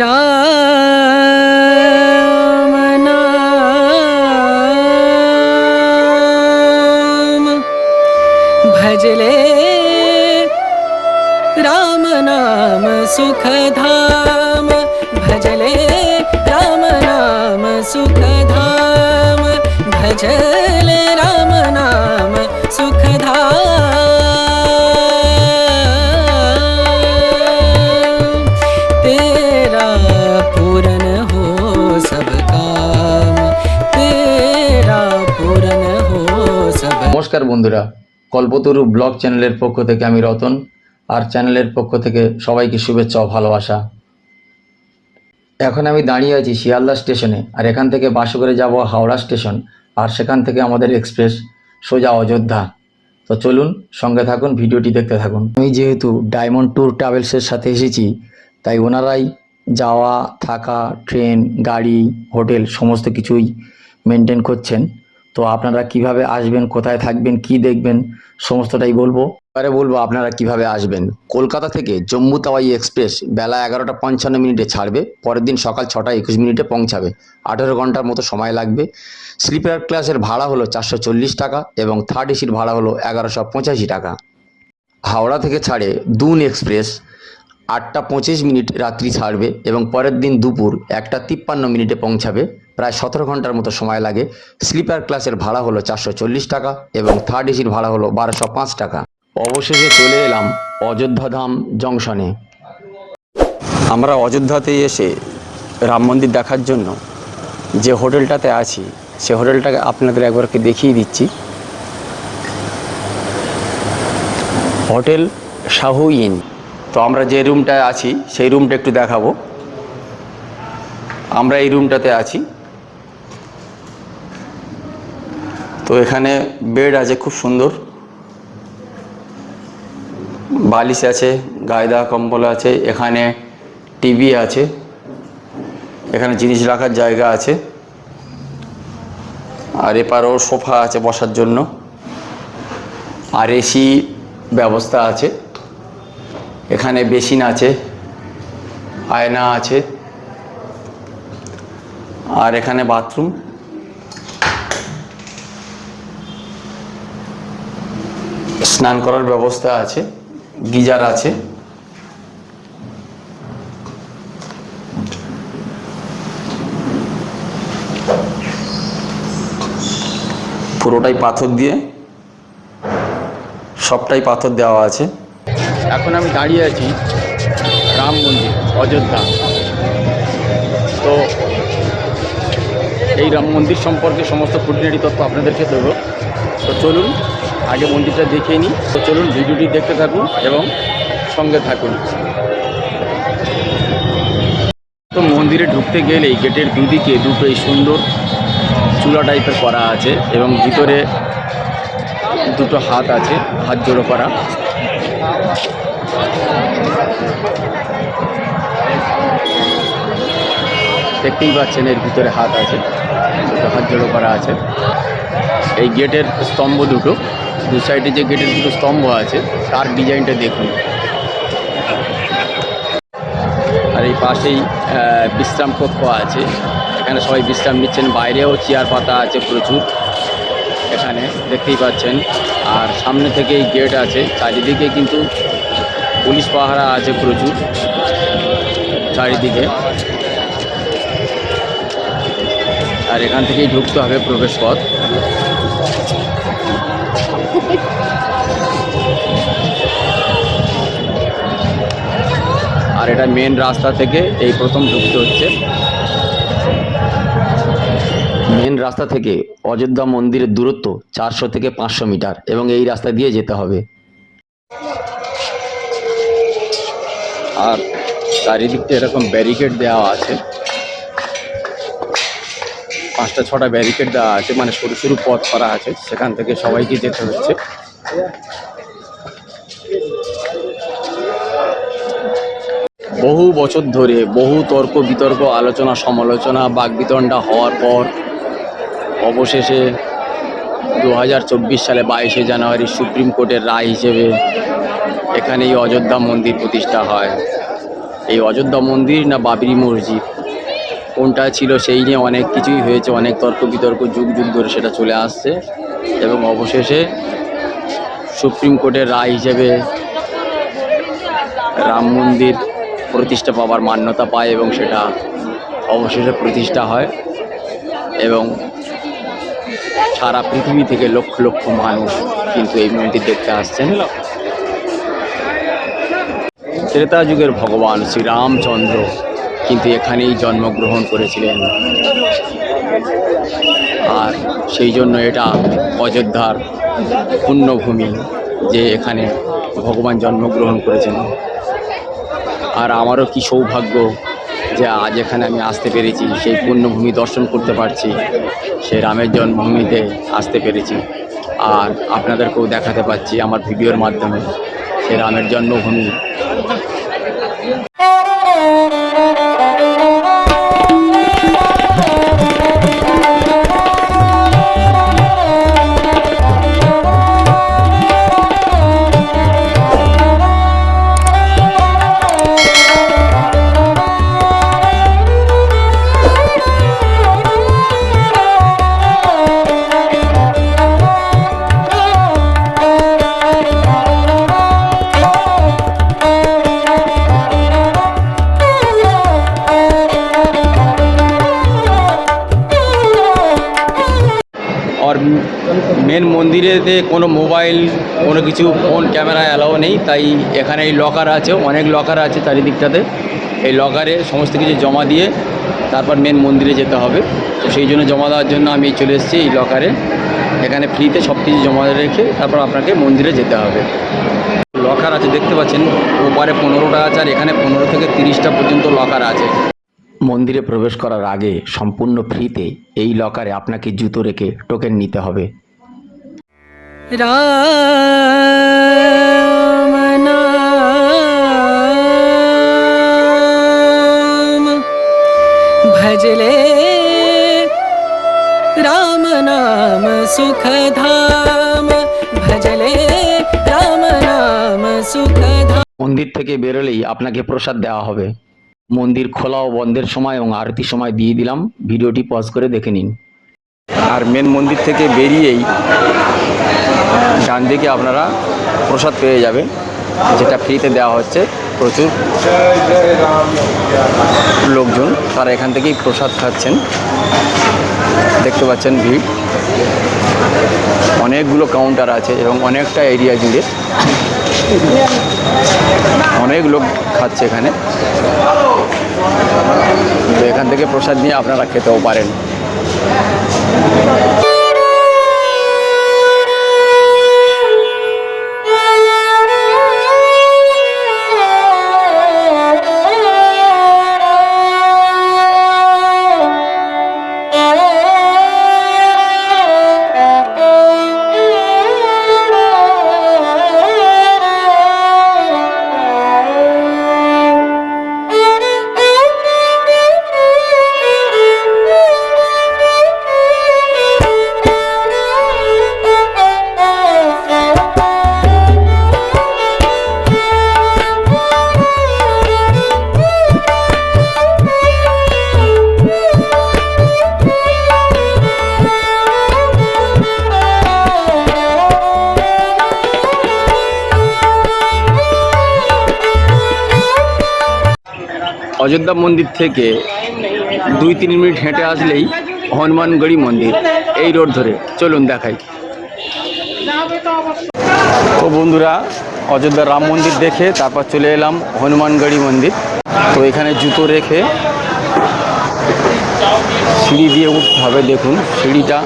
राम नाम भजले राम नाम सुखधाम। भजले राम नाम सुखधाम। भजले নমস্কার বন্ধুরা। কল্পতরু ব্লগ চ্যানেলের পক্ষ থেকে আমি রতন। আর চ্যানেলের পক্ষ থেকে সবাইকে শুভেচ্ছা ও ভালোবাসা। এখন আমি দাঁড়িয়ে আছি শিয়ালদা স্টেশনে। আর এখান থেকে বাসে করে যাব হাওড়া স্টেশন। আর সেখান থেকে আমাদের এক্সপ্রেস সোজা অযোধ্যা। তো চলুন, সঙ্গে থাকুন, ভিডিওটি দেখতে থাকুন। আমি যেহেতু ডায়মন্ড ট্যুর ট্রাভেলসের সাথে এসেছি, তাই ওনারাই যাওয়া, থাকা, ট্রেন, গাড়ি, হোটেল, সমস্ত কিছুই মেনটেন করছেন। তো আপনারা কীভাবে আসবেন, কোথায় থাকবেন, কি দেখবেন, সমস্তটাই বলব। এবারে বলব আপনারা কীভাবে আসবেন। কলকাতা থেকে জম্মু তাওয়াই এক্সপ্রেস বেলা এগারোটা পঞ্চান্ন মিনিটে ছাড়বে, পরের দিন সকাল ছটা একুশ মিনিটে পৌঁছাবে। আঠেরো ঘণ্টার মতো সময় লাগবে। স্লিপার ক্লাসের ভাড়া হলো চারশো চল্লিশ টাকা এবং থার্ড এসির ভাড়া হলো এগারোশো পঁচাশি টাকা। হাওড়া থেকে ছাড়ে দুন এক্সপ্রেস, আটটা পঁচিশ মিনিট রাত্রি ছাড়বে এবং পরের দিন দুপুর একটা তিপ্পান্ন মিনিটে পৌঁছাবে। প্রায় সতেরো ঘণ্টার মতো সময় লাগে। স্লিপার ক্লাসের ভাড়া হলো চারশো চল্লিশ টাকা এবং থার্ড এসির ভাড়া হলো বারোশো টাকা। অবশেষে চলে এলাম অযোধ্যাধাম জংশনে। আমরা অযোধ্যাতে এসে রাম মন্দির দেখার জন্য যে হোটেলটাতে আছি, সে হোটেলটাকে আপনাদের একবারকে দেখিয়ে দিচ্ছি। Hotel Shahu inn. তো আমরা যে রুমটায় আছি, সেই রুমটা একটু দেখাবো। আমরা এই রুমটাতে আছি। তো এখানে বেড আছে, খুব সুন্দর। বালিশ আছে গায়ে দেওয়া কম্বল আছে, এখানে টিভি আছে, এখানে জিনিস রাখার জায়গা আছে। আর এপারও সোফা আছে বসার জন্য। আর এসি ব্যবস্থা আছে। এখানে বেসিন আছে, আয়না আছে। আর এখানে বাথরুম। স্নান করার ব্যবস্থা আছে, গিজার আছে। পুরোটাই পাথর দিয়ে, সবটাই পাথর দেওয়া আছে। এখন আমি দাঁড়িয়ে আছি রাম মন্দির, অযোধ্যা। তো এই রাম মন্দির সম্পর্কে সমস্ত খুঁটিনাটি তথ্য আপনাদেরকে দেবো। তো চলুন আগে মন্দিরটা দেখে নিই। তো চলুন ভিডিওটি দেখতে থাকুন এবং সঙ্গে থাকুন। তো মন্দিরে ঢুকতে গেলেই গেটের দুদিকে দুটো এই সুন্দর চূড়া টাইপের করা আছে এবং ভিতরে দুটো হাত আছে, হাত জোড়ো করা। দেখতেই পাচ্ছেন এর ভিতরে হাত আছে, দুটো হাত জোড়ো করা আছে। এই গেটের স্তম্ভ দুটো। দু সাইডে যে গেটের দুটো স্তম্ভ আছে, তার ডিজাইনটা দেখুন। আর এই পাশেই বিশ্রাম কক্ষ আছে। এখানে সবাই বিশ্রাম নিচ্ছেন। বাইরেও চেয়ার পাতা আছে প্রচুর। এখানে দেখতেই পাচ্ছেন। আর সামনে থেকেই গেট আছে। চারিদিকে কিন্তু পুলিশ পাহারা আছে প্রচুর। চারিদিকে। আর এখান থেকেই ঢুকতে হবে প্রবেশ পথ আর এটা মেন রাস্তা থেকে এই প্রথম ঢুকতে হচ্ছে। মেন রাস্তা থেকে অযোধ্যা মন্দিরের দূরত্ব চারশো থেকে পাঁচশো মিটার এবং এই রাস্তা দিয়ে যেতে হবে। আর চারিদিকটা এরকম ব্যারিকেড দেওয়া আছে। পাঁচটা, ছটা ব্যারিকেড দেওয়া আছে মানে সরু সরু পথ করা আছে, সেখান থেকে সবাইকে যেতে হচ্ছে। বহু বছর ধরে বহু তর্ক বিতর্ক, আলোচনা, সমালোচনা বাগবিতণ্ডা হওয়ার পর অবশেষে দু হাজার চব্বিশ সালে বাইশে জানুয়ারি সুপ্রিম কোর্টের রায় হিসেবে এখানেই অযোধ্যা মন্দির প্রতিষ্ঠা হয়। এই অযোধ্যা মন্দির না বাবরি মসজিদ? কোনটা ছিল সেই নিয়ে অনেক কিছুই হয়েছে, অনেক তর্ক বিতর্ক, যুগ যুগ ধরে সেটা চলে আসছে এবং অবশেষে সুপ্রিম কোর্টের রায় হিসেবে রাম মন্দির প্রতিষ্ঠা পাওয়ার মান্যতা পায় এবং সেটা অবশেষে প্রতিষ্ঠা হয় এবং সারা পৃথিবী থেকে লক্ষ লক্ষ মানুষ কিন্তু এই মন্দির দেখতে আসছেন। ত্রেতা যুগের ভগবান শ্রীরামচন্দ্র কিন্তু এখানেই জন্মগ্রহণ করেছিলেন। আর সেই জন্য এটা অযোধ্যার পুণ্যভূমি যে এখানে ভগবান জন্মগ্রহণ করেছেন। আর আমারও কি সৌভাগ্য যে আজ এখানে আমি আসতে পেরেছি, সেই পুণ্যভূমি দর্শন করতে পারছি, সেই রামের জন্মভূমিতে আসতে পেরেছি। আর আপনাদেরকেও দেখাতে পাচ্ছি আমার ভিডিওর মাধ্যমে, সেই রামের জন্মভূমি। মেন মন্দিরেতে কোনো মোবাইল কোনো কিছু ফোন ক্যামেরা অ্যালাও নেই। তাই এখানে এই লকার আছে, অনেক লকার আছে চারিদিকটাতে। এই লকারে সমস্ত কিছু জমা দিয়ে তারপর মেন মন্দিরে যেতে হবে। তো সেই জন্য জমা দেওয়ার জন্য আমি চলে এসেছি এই লকারে এখানে ফ্রিতে সব কিছু জমা রেখে তারপর আপনাকে মন্দিরে যেতে হবে। লকার আছে, দেখতে পাচ্ছেন? ওপারে পনেরোটা আছে আর এখানে পনেরো থেকে তিরিশটা পর্যন্ত লকার আছে। মন্দিরে প্রবেশ করার আগে সম্পূর্ণ ফ্রিতে এই লকারে আপনাকে জুতো রেখে টোকেন নিতে হবে। রাম নাম ভজলে রাম নাম সুখধাম ভজলে রাম নাম সুখধাম মন্দির থেকে বেরোলেই আপনাকে প্রসাদ দেওয়া হবে। মন্দির খোলা ও বন্ধের সময় এবং আরতি সময় দিয়ে দিলাম। ভিডিওটি পজ করে দেখে নিন। আর মেন মন্দির থেকে বেরিয়েই ডান দিকে আপনারা প্রসাদ পেয়ে যাবেন, যেটা ফ্রিতে দেওয়া হচ্ছে। প্রচুর লোকজন তারা এখান থেকেই প্রসাদ খাচ্ছেন। দেখতে পাচ্ছেন ভিড়। অনেকগুলো কাউন্টার আছে এবং অনেকটা এরিয়া জুড়ে অনেক লোক খাচ্ছে এখানে। তো এখান থেকে প্রসাদ নিয়ে আপনারা খেতেও পারেন। Thank you. অযোধ্যা মন্দির থেকে দুই, তিন মিনিট হেঁটে আসলেই হনুমানগড়ি মন্দির, এই রোড ধরে। চলুন দেখাই। তো বন্ধুরা, অযোধ্যা রাম মন্দির দেখে তারপর চলে এলাম হনুমানগড়ি মন্দির। তো এখানে জুতো রেখে সিঁড়ি দিয়ে উঠতে হবে, দেখুন, সিঁড়িটা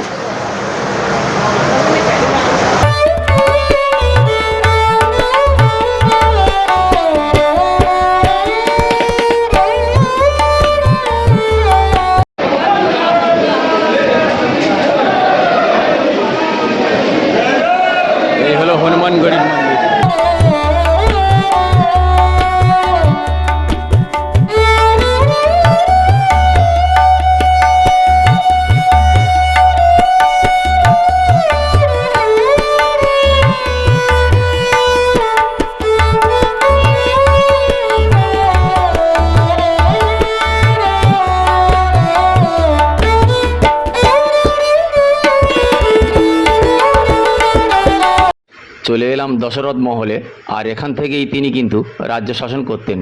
এলাম দশরথ মহলে, আর এখান থেকেই তিনি কিন্তু রাজ্য শাসন করতেন।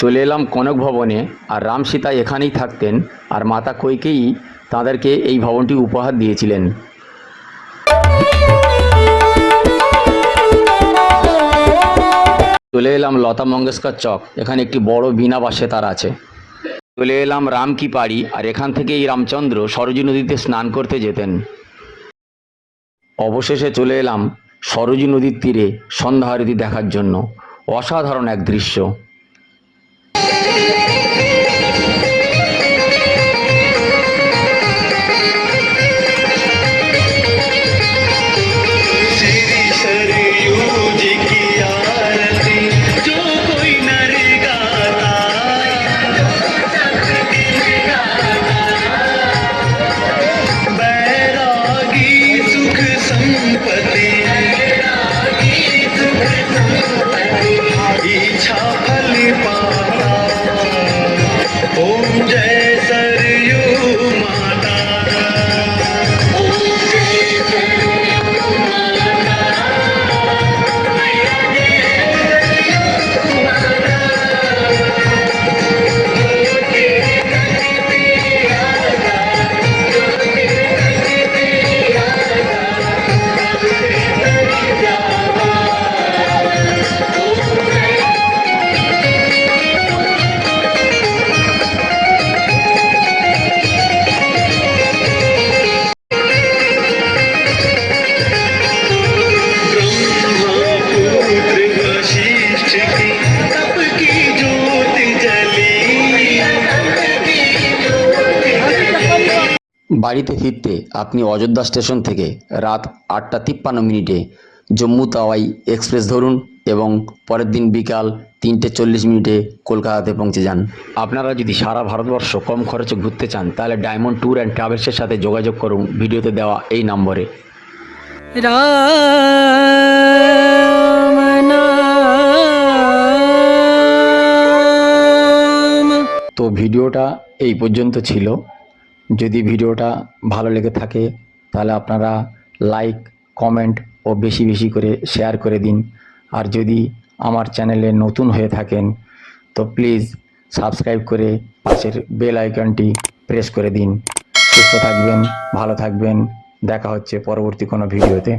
চলে এলাম কনক ভবনে, আর রাম সীতা এখানেই থাকতেন, আর মাতা কৈকেয়ী তাদেরকে এই ভবনটি উপহার দিয়েছিলেন। চলে এলাম লতা মঙ্গেশকর চক, এখানে একটি বড় বিনা বাসে তার আছে। চলে এলাম রাম কি পাড়ি আর এখান থেকেই রামচন্দ্র সরজু নদীতে স্নান করতে যেতেন। অবশেষে চলে এলাম সরজু নদীর তীরে সন্ধ্যা আরতি দেখার জন্য। অসাধারণ এক দৃশ্য। বাড়িতে ফিরতে আপনি অযোধ্যা স্টেশন থেকে রাত আটটা তিপ্পান্ন মিনিটে জম্মু তাওয়াই এক্সপ্রেস ধরুন এবং পরের দিন বিকাল তিনটে চল্লিশ মিনিটে কলকাতাতে পৌঁছে যান। আপনারা যদি সারা ভারতবর্ষ কম খরচে ঘুরতে চান তাহলে ডায়মন্ড ট্যুর অ্যান্ড ট্রাভেলসের সাথে যোগাযোগ করুন ভিডিওতে দেওয়া এই নম্বরে। তো ভিডিওটা এই পর্যন্ত ছিল। যদি ভিডিওটা ভালো লেগে থাকে, তাহলে আপনারা লাইক কমেন্ট ও বেশি বেশি করে শেয়ার করে দিন। আর যদি আমার চ্যানেলে নতুন হয়ে থাকেন, তো প্লিজ সাবস্ক্রাইব করে পাশের বেল আইকনটি প্রেস করে দিন। সুস্থ থাকবেন, ভালো থাকবেন, দেখা হচ্ছে পরবর্তী কোনো ভিডিওতে।